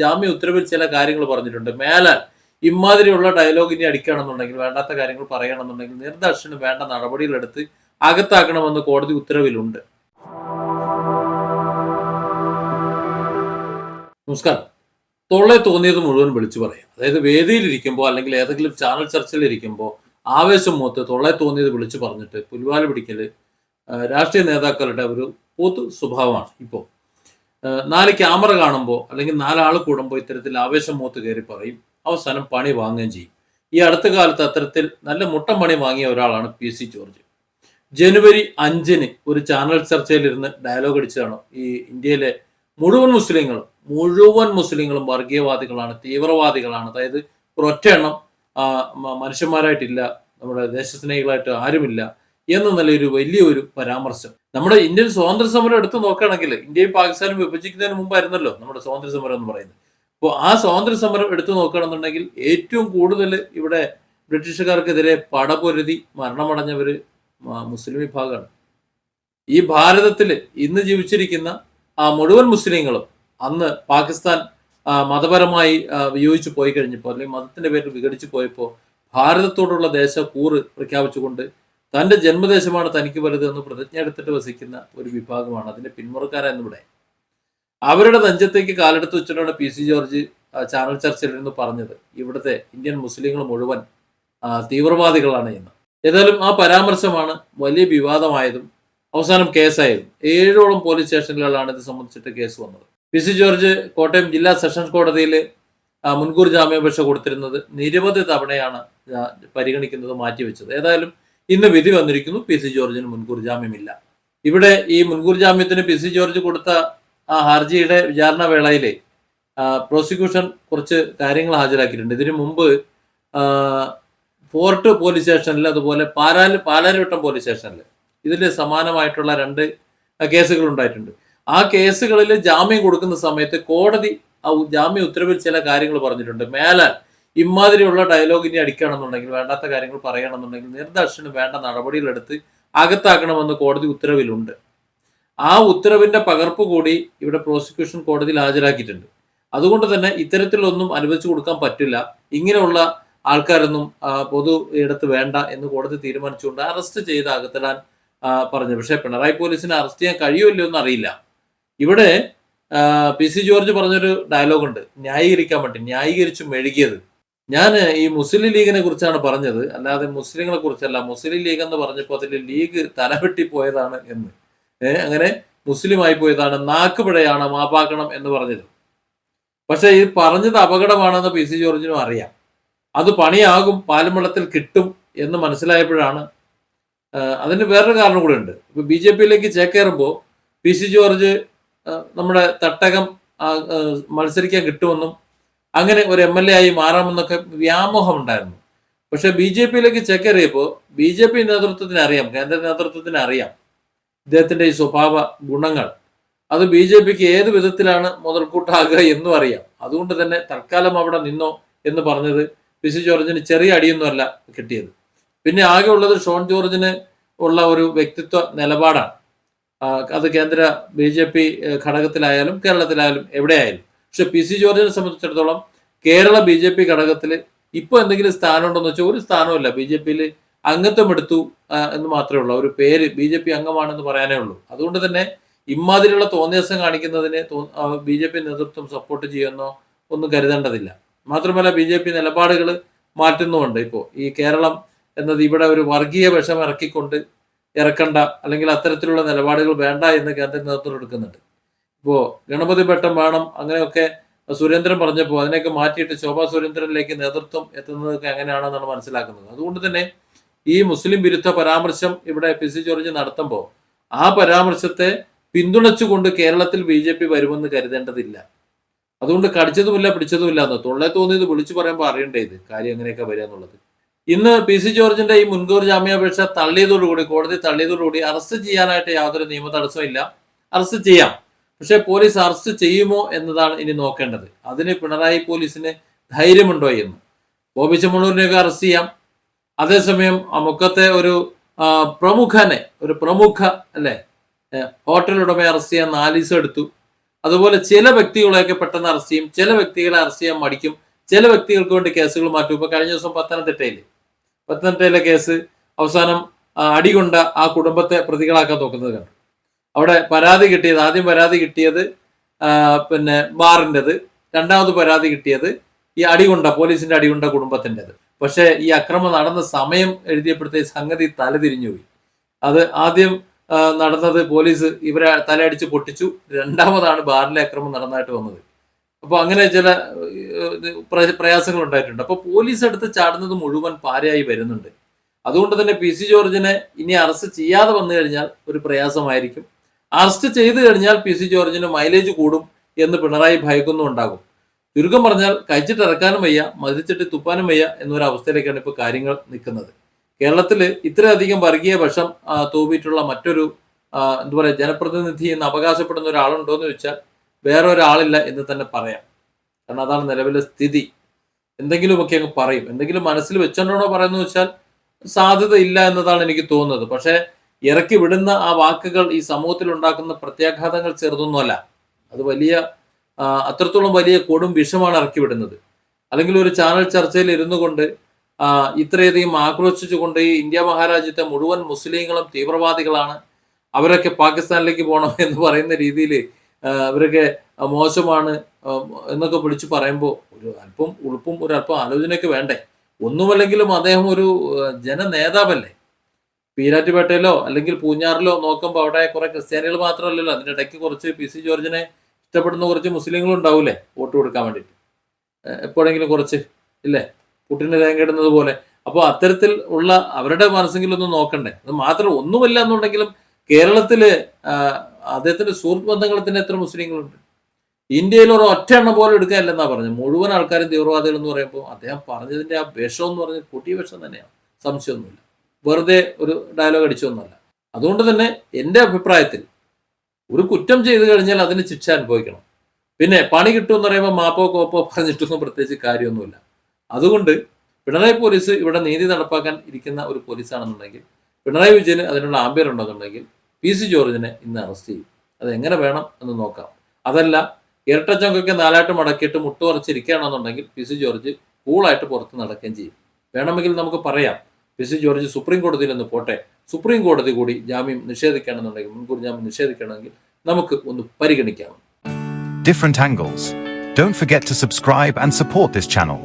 ജാമ്യ ഉത്തരവിൽ ചില കാര്യങ്ങൾ പറഞ്ഞിട്ടുണ്ട്. മേലാൽ ഇമാതിരിയുള്ള ഡയലോഗ് ഇനി അടിക്കുകയാണെന്നുണ്ടെങ്കിൽ വേണ്ടാത്ത കാര്യങ്ങൾ പറയണമെന്നുണ്ടെങ്കിൽ നിർദ്ദർശനം വേണ്ട നടപടികളെടുത്ത് അകത്താക്കണമെന്ന് കോടതി ഉത്തരവിലുണ്ട്. നമസ്കാരം. തൊള്ളെ തോന്നിയത് മുഴുവൻ വിളിച്ചു പറയാം. അതായത് വേദിയിലിരിക്കുമ്പോൾ അല്ലെങ്കിൽ ഏതെങ്കിലും ചാനൽ ചർച്ചയിലിരിക്കുമ്പോൾ ആവേശം മൂത്ത് തൊള്ളെ തോന്നിയത് വിളിച്ചു പറഞ്ഞിട്ട് പുൽവാല പിടിക്കൽ രാഷ്ട്രീയ നേതാക്കളുടെ ഒരു പൊതു സ്വഭാവമാണ് ഇപ്പോൾ. നാല് ക്യാമറ കാണുമ്പോൾ അല്ലെങ്കിൽ നാലാൾ കൂടുമ്പോൾ ഇത്തരത്തിൽ ആവേശം മൂത്ത് കയറി പറയും. അവസാനം പണി വാങ്ങുകയും ചെയ്യും. ഈ അടുത്ത കാലത്ത് അത്തരത്തിൽ നല്ല മുട്ടം പണി വാങ്ങിയ ഒരാളാണ് പി സി ജോർജ്. ജനുവരി അഞ്ചിന് ഒരു ചാനൽ ചർച്ചയിലിരുന്ന് ഡയലോഗ് അടിച്ചതാണ്. ഈ ഇന്ത്യയിലെ മുഴുവൻ മുസ്ലിങ്ങളും മുഴുവൻ മുസ്ലിങ്ങളും വർഗീയവാദികളാണ് തീവ്രവാദികളാണ്. അതായത് ഒരൊറ്റ എണ്ണം മനുഷ്യന്മാരായിട്ടില്ല നമ്മുടെ ദേശസ്നേഹികളായിട്ട് ആരുമില്ല. എന്ന നിലയൊരു വലിയൊരു പരാമർശം. നമ്മുടെ ഇന്ത്യൻ സ്വാതന്ത്ര്യ സമരം എടുത്തു നോക്കുകയാണെങ്കിൽ ഇന്ത്യയും പാകിസ്ഥാനും വിഭജിക്കുന്നതിന് മുമ്പായിരുന്നല്ലോ നമ്മുടെ സ്വാതന്ത്ര്യ സമരം എന്ന് പറയുന്നത്. അപ്പോൾ ആ സ്വാതന്ത്ര്യ സമരം എടുത്തു നോക്കുകയാണെന്നുണ്ടെങ്കിൽ ഏറ്റവും കൂടുതൽ ഇവിടെ ബ്രിട്ടീഷുകാർക്കെതിരെ പടപൊരുതി മരണമടഞ്ഞവർ മുസ്ലിം വിഭാഗമാണ്. ഈ ഭാരതത്തിൽ ഇന്ന് ജീവിച്ചിരിക്കുന്ന ആ മുഴുവൻ മുസ്ലിങ്ങളും അന്ന് പാകിസ്ഥാൻ മതപരമായി വിയോജിച്ച് പോയി കഴിഞ്ഞപ്പോൾ അല്ലെങ്കിൽ മതത്തിന്റെ പേരിൽ വിഘടിച്ചു പോയപ്പോൾ ഭാരതത്തോടുള്ള ദേശ കൂറ് പ്രഖ്യാപിച്ചുകൊണ്ട് തന്റെ ജന്മദേശമാണ് തനിക്ക് വലുത് എന്ന് പ്രതിജ്ഞ എടുത്തിട്ട് വസിക്കുന്ന ഒരു വിഭാഗമാണ് അതിന്റെ പിന്മുറക്കാരെന്നിവിടെ അവരുടെ നെഞ്ചത്തേക്ക് കാലെടുത്ത് വെച്ചിട്ടാണ് പി സി ജോർജ് ചാനൽ ചർച്ചയിൽ നിന്ന് പറഞ്ഞത്. ഇവിടുത്തെ ഇന്ത്യൻ മുസ്ലിങ്ങൾ മുഴുവൻ തീവ്രവാദികളാണ് എന്ന്. ഏതായാലും ആ പരാമർശമാണ് വലിയ വിവാദമായതും അവസാനം കേസായതും. ഏഴോളം പോലീസ് സ്റ്റേഷനുകളിലാണ് ഇത് സംബന്ധിച്ചിട്ട് കേസ് വന്നത്. പി സി ജോർജ് കോട്ടയം ജില്ലാ സെഷൻസ് കോടതിയിൽ മുൻകൂർ ജാമ്യാപേക്ഷ കൊടുത്തിരുന്നത് നിരവധി തവണയാണ് പരിഗണിക്കുന്നത് മാറ്റിവെച്ചത്. ഏതായാലും ഇന്ന് വിധി വന്നിരിക്കുന്നു പി സി ജോർജിന് മുൻകൂർ ജാമ്യമില്ല. ഇവിടെ ഈ മുൻകൂർ ജാമ്യത്തിന് പി സി ജോർജ് കൊടുത്ത ആ ഹർജിയുടെ വിചാരണ വേളയിലെ പ്രോസിക്യൂഷൻ കുറച്ച് കാര്യങ്ങൾ ഹാജരാക്കിയിട്ടുണ്ട്. ഇതിനു മുമ്പ് ഫോർട്ട് പോലീസ് സ്റ്റേഷനിൽ അതുപോലെ പാലാൽ പാലാരിവട്ടം പോലീസ് സ്റ്റേഷനിൽ ഇതിൽ സമാനമായിട്ടുള്ള രണ്ട് കേസുകൾ ഉണ്ടായിട്ടുണ്ട്. ആ കേസുകളിൽ ജാമ്യം കൊടുക്കുന്ന സമയത്ത് കോടതി ആ ജാമ്യ ഉത്തരവിൽ ചില കാര്യങ്ങൾ പറഞ്ഞിട്ടുണ്ട്. മേലാൽ ഇമാതിരിയുള്ള ഡയലോഗ് ഇനി അടിക്കണമെന്നുണ്ടെങ്കിൽ വേണ്ടാത്ത കാര്യങ്ങൾ പറയണമെന്നുണ്ടെങ്കിൽ നിർദർശനം വേണ്ട നടപടികളെടുത്ത് അകത്താക്കണമെന്ന് കോടതി ഉത്തരവിലുണ്ട്. ആ ഉത്തരവിന്റെ പകർപ്പ് കൂടി ഇവിടെ പ്രോസിക്യൂഷൻ കോടതിയിൽ ഹാജരാക്കിയിട്ടുണ്ട്. അതുകൊണ്ട് തന്നെ ഇത്തരത്തിലൊന്നും അനുവദിച്ചു കൊടുക്കാൻ പറ്റില്ല. ഇങ്ങനെയുള്ള ആൾക്കാരൊന്നും പൊതു ഇടത്ത് വേണ്ട എന്ന് കോടതി തീരുമാനിച്ചുകൊണ്ട് അറസ്റ്റ് ചെയ്ത് അകത്തിടാൻ പറഞ്ഞു. പക്ഷേ പിണറായി പോലീസിനെ അറസ്റ്റ് ചെയ്യാൻ കഴിയുമല്ലോ എന്ന് അറിയില്ല ഇവിടെ പി സി ജോർജ് പറഞ്ഞൊരു ഡയലോഗ് ഉണ്ട്. ന്യായീകരിക്കാൻ പറ്റും ന്യായീകരിച്ചു മെഴുകിയത്. ഞാൻ ഈ മുസ്ലിം ലീഗിനെ കുറിച്ചാണ് പറഞ്ഞത്. അല്ലാതെ മുസ്ലിങ്ങളെ കുറിച്ചല്ല. മുസ്ലിം ലീഗ് എന്ന് പറഞ്ഞപ്പോൾ അതിൽ ലീഗ് തലവെട്ടി പോയതാണ് എന്ന്. ഏഹ് അങ്ങനെ മുസ്ലിം ആയി പോയതാണ്. നാക്കുപിഴയാണ് മാപ്പാക്കണം എന്ന് പറഞ്ഞത്. പക്ഷെ ഇത് പറഞ്ഞത് അപകടമാണെന്ന് പി സി ജോർജിനും അറിയാം. അത് പണിയാകും പാലുംവെള്ളത്തിൽ കിട്ടും എന്ന് മനസ്സിലായപ്പോഴാണ്. അതിന് വേറൊരു കാരണം കൂടെ ഉണ്ട്. ഇപ്പൊ ബി ജെ പിയിലേക്ക് ചേക്കേറുമ്പോൾ പി സി ജോർജ് നമ്മുടെ തട്ടകം മത്സരിക്കാൻ കിട്ടുമെന്നും അങ്ങനെ ഒരു എം എൽ എ ആയി മാറാമെന്നൊക്കെ വ്യാമോഹം ഉണ്ടായിരുന്നു. പക്ഷെ ബി ജെ പിയിലേക്ക് ചേക്കേറിയപ്പോൾ ബി ജെ പി നേതൃത്വത്തിന് അറിയാം കേന്ദ്ര നേതൃത്വത്തിന് അറിയാം ഇദ്ദേഹത്തിന്റെ ഈ സ്വഭാവ ഗുണങ്ങൾ. അത് ബി ജെ പിക്ക് ഏത് വിധത്തിലാണ് മുതൽക്കൂട്ടാകുക എന്നും അറിയാം. അതുകൊണ്ട് തന്നെ തൽക്കാലം അവിടെ നിന്നോ എന്ന് പറഞ്ഞത് പി സി ജോർജിന് ചെറിയ അടിയൊന്നുമല്ല കിട്ടിയത്. പിന്നെ ആകെ ഉള്ളത് ഷോൺ ജോർജിന് ഉള്ള ഒരു വ്യക്തിത്വ നിലപാടാണ്. അത് കേന്ദ്ര ബി ജെ പി ഘടകത്തിലായാലും കേരളത്തിലായാലും എവിടെയായാലും. പക്ഷെ പി സി ജോർജിനെ സംബന്ധിച്ചിടത്തോളം കേരള ബി ജെ പി ഘടകത്തിൽ ഇപ്പോൾ എന്തെങ്കിലും സ്ഥാനമുണ്ടോന്ന് വെച്ചാൽ ഒരു സ്ഥാനമല്ല ബി ജെ പിയിൽ അംഗത്വം എടുത്തു എന്ന് മാത്രമേ ഉള്ളൂ. ഒരു പേര് ബി ജെ പി അംഗമാണെന്ന് പറയാനേ ഉള്ളൂ. അതുകൊണ്ട് തന്നെ ഇമാതിരിയുള്ള തോന്നിയാസം കാണിക്കുന്നതിന് ബി ജെ പി നേതൃത്വം സപ്പോർട്ട് ചെയ്യുമെന്നോ ഒന്നും കരുതേണ്ടതില്ല. മാത്രമല്ല ബി ജെ പി നിലപാടുകൾ മാറ്റുന്നുമുണ്ട്. ഇപ്പോൾ ഈ കേരളം എന്നത് ഇവിടെ ഒരു വർഗീയ വിഷം ഇറക്കിക്കൊണ്ട് ഇറക്കണ്ട അല്ലെങ്കിൽ അത്തരത്തിലുള്ള നിലപാടുകൾ വേണ്ട എന്ന് കേന്ദ്ര നേതൃത്വം എടുക്കുന്നുണ്ട്. ഇപ്പോൾ ഗണപതി ഭട്ടം വേണം അങ്ങനെയൊക്കെ സുരേന്ദ്രൻ പറഞ്ഞപ്പോൾ അതിനെയൊക്കെ മാറ്റിയിട്ട് ശോഭാ സുരേന്ദ്രനിലേക്ക് നേതൃത്വം എത്തുന്നതൊക്കെ എങ്ങനെയാണെന്നാണ് മനസ്സിലാക്കുന്നത്. അതുകൊണ്ട് തന്നെ ഈ മുസ്ലിം വിരുദ്ധ പരാമർശം ഇവിടെ പി സി ജോർജ് നടത്തുമ്പോൾ ആ പരാമർശത്തെ പിന്തുണച്ചുകൊണ്ട് കേരളത്തിൽ ബി ജെ പി വരുമെന്ന് കരുതേണ്ടതില്ല. അതുകൊണ്ട് കടിച്ചതുമില്ല പിടിച്ചതുമില്ല എന്ന് തൊള്ളെ തോന്നിയത് വിളിച്ചു പറയുമ്പോൾ അറിയണ്ടേ ഇത് കാര്യം എങ്ങനെയൊക്കെ വരിക എന്നുള്ളത്. ഇന്ന് പി സി ജോർജിന്റെ ഈ മുൻകൂർ ജാമ്യാപേക്ഷ തള്ളിയതോടുകൂടി കോടതി തള്ളിയതോടുകൂടി അറസ്റ്റ് ചെയ്യാനായിട്ട് യാതൊരു നിയമ തടസ്സവും ഇല്ല. അറസ്റ്റ് ചെയ്യാം. പക്ഷെ പോലീസ് അറസ്റ്റ് ചെയ്യുമോ എന്നതാണ് ഇനി നോക്കേണ്ടത്. അതിന് പിണറായി പോലീസിന് ധൈര്യമുണ്ടോ എന്ന്. ബോബി ചെമ്മണ്ണൂരിനെയൊക്കെ അറസ്റ്റ് ചെയ്യാം. അതേസമയം മുക്കത്തെ ഒരു പ്രമുഖനെ ഒരു പ്രമുഖ അല്ലെ ഹോട്ടൽ ഉടമയെ അറസ്റ്റ് ചെയ്യാൻ നാലീസം എടുത്തു. അതുപോലെ ചില വ്യക്തികളെയൊക്കെ പെട്ടെന്ന് അറസ്റ്റ് ചെയ്യും. ചില വ്യക്തികളെ അറസ്റ്റ് ചെയ്യാൻ മടിക്കും. ചില വ്യക്തികൾക്ക് വേണ്ടി കേസുകൾ മാറ്റും. ഇപ്പൊ കഴിഞ്ഞ ദിവസം പത്തനംതിട്ടയിൽ പത്തനംതിട്ടയിലെ കേസ് അവസാനം അടികൊണ്ട ആ കുടുംബത്തെ പ്രതികളാക്കാൻ നോക്കുന്നത് കണ്ടു. അവിടെ പരാതി കിട്ടിയത് ആദ്യം പരാതി കിട്ടിയത് പിന്നെ ബാറിന്റെത് രണ്ടാമത് പരാതി കിട്ടിയത് ഈ അടികൊണ്ട പോലീസിന്റെ അടികൊണ്ട കുടുംബത്തിന്റെത്. പക്ഷേ ഈ അക്രമം നടന്ന സമയം എഴുതിയപ്പോഴത്തെ സംഗതി തലതിരിഞ്ഞുപോയി അത് ആദ്യം നടന്നത് പോലീസ് ഇവരെ തലയടിച്ച് പൊട്ടിച്ചു. രണ്ടാമതാണ് ബാറിലെ അക്രമം നടന്നതായിട്ട് വന്നത്. അപ്പോൾ അങ്ങനെ ചില പ്രയാസങ്ങൾ ഉണ്ടായിട്ടുണ്ട്. അപ്പോൾ പോലീസ് എടുത്ത് ചാടുന്നത് മുഴുവൻ പാരയായി വരുന്നുണ്ട്. അതുകൊണ്ട് തന്നെ പി സി ജോർജിനെ ഇനി അറസ്റ്റ് ചെയ്യാതെ വന്നു കഴിഞ്ഞാൽ ഒരു പ്രയാസമായിരിക്കും. അറസ്റ്റ് ചെയ്തു കഴിഞ്ഞാൽ പി സി ജോർജിന് മൈലേജ് കൂടും എന്ന് പിണറായി ഭയക്കുന്നുണ്ടാകും. ചുരുക്കം പറഞ്ഞാൽ കഴിച്ചിട്ട് ഇറക്കാനും വയ്യ മതിച്ചിട്ട് തുപ്പാനും വയ്യ എന്നൊരു അവസ്ഥയിലേക്കാണ് ഇപ്പോൾ കാര്യങ്ങൾ നിൽക്കുന്നത്. കേരളത്തിൽ ഇത്രയധികം വർഗീയ വശം തൂവിയിട്ടുള്ള മറ്റൊരു എന്താ പറയുക ജനപ്രതിനിധി എന്ന് അവകാശപ്പെടുന്ന ഒരാളുണ്ടോ എന്ന് ചോദിച്ചാൽ വേറെ ഒരാളില്ല എന്ന് തന്നെ പറയാം. കാരണം അതാണ് നിലവിലെ സ്ഥിതി. എന്തെങ്കിലുമൊക്കെ അങ്ങ് പറയും. എന്തെങ്കിലും മനസ്സിൽ വെച്ചോണ്ടാണോ പറയുന്നത് വെച്ചാൽ സാധ്യത ഇല്ല എന്നതാണ് എനിക്ക് തോന്നുന്നത്. പക്ഷേ ഇറക്കി വിടുന്ന ആ വാക്കുകൾ ഈ സമൂഹത്തിൽ ഉണ്ടാക്കുന്ന പ്രത്യാഘാതങ്ങൾ ചെറുതൊന്നുമല്ല. അത് വലിയ അത്രത്തോളം വലിയ കൊടും വിഷമാണ് ഇറക്കി വിടുന്നത്. അല്ലെങ്കിൽ ഒരു ചാനൽ ചർച്ചയിൽ ഇരുന്നു കൊണ്ട് ഇത്രയധികം ആക്രോശിച്ചുകൊണ്ട് ഈ ഇന്ത്യ മഹാരാജ്യത്തെ മുഴുവൻ മുസ്ലിങ്ങളും തീവ്രവാദികളാണ് അവരൊക്കെ പാകിസ്ഥാനിലേക്ക് പോകണം എന്ന് പറയുന്ന രീതിയിൽ അവരൊക്കെ മോശമാണ് എന്നൊക്കെ വിളിച്ച് പറയുമ്പോൾ ഒരു അല്പം ഉളുപ്പും ഒരു അല്പം ആലോചനയൊക്കെ വേണ്ടേ? ഒന്നുമല്ലെങ്കിലും അദ്ദേഹം ഒരു ജന ജനനേതാവല്ലേ? പീരാറ്റുപേട്ടയിലോ അല്ലെങ്കിൽ പൂഞ്ഞാറിലോ നോക്കുമ്പോൾ അവിടെ കുറെ ക്രിസ്ത്യാനികൾ മാത്രമല്ലല്ലോ. അതിന്റെ ഇടയ്ക്ക് കുറച്ച് പി സി ജോർജിനെ ഇഷ്ടപ്പെടുന്ന കുറച്ച് മുസ്ലിങ്ങളും ഉണ്ടാവൂലേ വോട്ട് കൊടുക്കാൻ വേണ്ടിയിട്ട്. എപ്പോഴെങ്കിലും കുറച്ച് ഇല്ലേ? പുട്ടിന് തേങ്ങയിടുന്നത് പോലെ. അപ്പോൾ അത്തരത്തിൽ ഉള്ള അവരുടെ മനസ്സെങ്കിലും ഒന്ന് നോക്കണ്ടേ. അത് മാത്രം ഒന്നുമില്ല എന്നുണ്ടെങ്കിലും കേരളത്തിൽ അദ്ദേഹത്തിന്റെ സുഹൃത്ത് ബന്ധങ്ങൾ തന്നെ എത്ര മുസ്ലിങ്ങളുണ്ട്? ഇന്ത്യയിൽ ഒരു ഒറ്റ എണ്ണം പോലെ എടുക്കാനില്ലെന്നാ പറഞ്ഞത്. മുഴുവൻ ആൾക്കാരും തീവ്രവാദികൾ എന്ന് പറയുമ്പോൾ അദ്ദേഹം പറഞ്ഞതിന്റെ ആ വിഷം എന്ന് പറഞ്ഞത് കൊടിയ വിഷം തന്നെയാണ്. സംശയമൊന്നുമില്ല. വെറുതെ ഒരു ഡയലോഗ് അടിച്ചൊന്നുമല്ല അതുകൊണ്ട് തന്നെ എന്റെ അഭിപ്രായത്തിൽ ഒരു കുറ്റം ചെയ്തു കഴിഞ്ഞാൽ അതിന് ശിക്ഷ അനുഭവിക്കണം. പിന്നെ പണി കിട്ടുമെന്ന് പറയുമ്പോൾ മാപ്പോ കോപ്പോ പറഞ്ഞിട്ടൊന്നും പ്രത്യേകിച്ച് കാര്യമൊന്നുമില്ല. അതുകൊണ്ട് പിണറായി പോലീസ് ഇവിടെ നീതി നടപ്പാക്കാൻ ഇരിക്കുന്ന ഒരു പോലീസാണെന്നുണ്ടെങ്കിൽ പിണറായി വിജയന് അതിനുള്ള ആംബിയർ ഉണ്ടെന്നുണ്ടെങ്കിൽ പി സി ജോർജിനെ ഇന്ന് അറസ്റ്റ് ചെയ്യും. അത് എങ്ങനെ വേണം എന്ന് നോക്കാം. അതല്ല ഇരട്ടച്ചങ്കൊക്കെ നാലായിട്ട് മടക്കിയിട്ട് മുട്ടുറച്ചിരിക്കുകയാണെന്നുണ്ടെങ്കിൽ പി സി ജോർജ് കൂളായിട്ട് പുറത്ത് നടക്കുകയും ചെയ്യും. വേണമെങ്കിൽ നമുക്ക് പറയാം പി ജോർജ് സുപ്രീം കോടതിയിൽ നിന്ന് പോട്ടെ. സുപ്രീം കോടതി കൂടി ജാമ്യം നിഷേധിക്കണമെന്നുണ്ടെങ്കിൽ മുൻകൂർ ജാമ്യം നിഷേധിക്കണമെങ്കിൽ നമുക്ക് ഒന്ന് പരിഗണിക്കാം. Different angles don't forget to subscribe and support this channel.